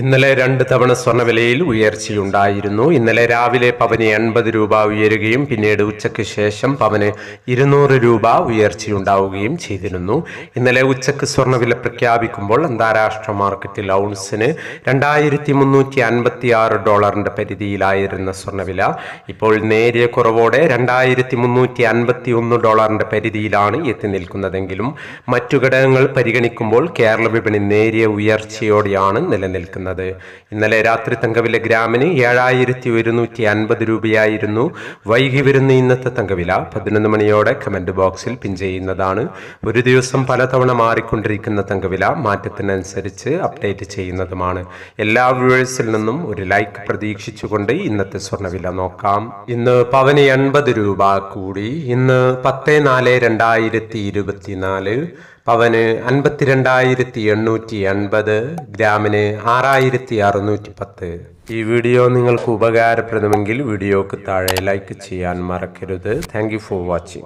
ഇന്നലെ രണ്ട് തവണ സ്വർണവിലയിൽ ഉയർച്ചയുണ്ടായിരുന്നു. ഇന്നലെ രാവിലെ പവന് എൺപത് രൂപ ഉയരുകയും പിന്നീട് ഉച്ചയ്ക്ക് ശേഷം പവന് ഇരുന്നൂറ് രൂപ ഉയർച്ചയുണ്ടാവുകയും ചെയ്തിരുന്നു. ഇന്നലെ ഉച്ചയ്ക്ക് സ്വർണവില പ്രഖ്യാപിക്കുമ്പോൾ അന്താരാഷ്ട്ര മാർക്കറ്റിൽ ഔൺസിന് രണ്ടായിരത്തി മുന്നൂറ്റി അൻപത്തി ആറ് പരിധിയിലായിരുന്ന സ്വർണവില ഇപ്പോൾ നേരിയ കുറവോടെ രണ്ടായിരത്തി മുന്നൂറ്റി അൻപത്തി ഒന്ന് പരിധിയിലാണ് എത്തി നിൽക്കുന്നതെങ്കിലും മറ്റു ഘടകങ്ങൾ പരിഗണിക്കുമ്പോൾ കേരള വിപണി നേരിയ ഉയർച്ചയോടെയാണ് നിലനിൽക്കുന്നത്. ഇന്നലെ രാത്രി തങ്കവില ഗ്രാമിന് ഏഴായിരത്തി ഒരുന്നൂറ്റി അൻപത് രൂപയായിരുന്നു വൈകി വരുന്ന ഇന്നത്തെ തങ്കവില. പതിനൊന്ന് മണിയോടെ കമന്റ് ബോക്സിൽ പിൻ ചെയ്യുന്നതാണ്. ഒരു ദിവസം പലതവണ മാറിക്കൊണ്ടിരിക്കുന്ന തങ്കവില മാറ്റത്തിനനുസരിച്ച് അപ്ഡേറ്റ് ചെയ്യുന്നതുമാണ്. എല്ലാ വ്യൂവേഴ്സിൽ നിന്നും ഒരു ലൈക്ക് പ്രതീക്ഷിച്ചുകൊണ്ട് ഇന്നത്തെ സ്വർണവില നോക്കാം. ഇന്ന് പവന് എൺപത് രൂപ കൂടി. ഇന്ന് പത്ത് നാല് രണ്ടായിരത്തി ഇരുപത്തിനാല്. പവന് അൻപത്തിരണ്ടായിരത്തി എണ്ണൂറ്റി എൺപത് ഗ്രാമിന് ആറായിരത്തി അറുന്നൂറ്റി പത്ത് ഈ വീഡിയോ നിങ്ങൾക്ക് ഉപകാരപ്രദമെങ്കിൽ വീഡിയോക്ക് താഴെ ലൈക്ക് ചെയ്യാൻ മറക്കരുത്. Thank for watching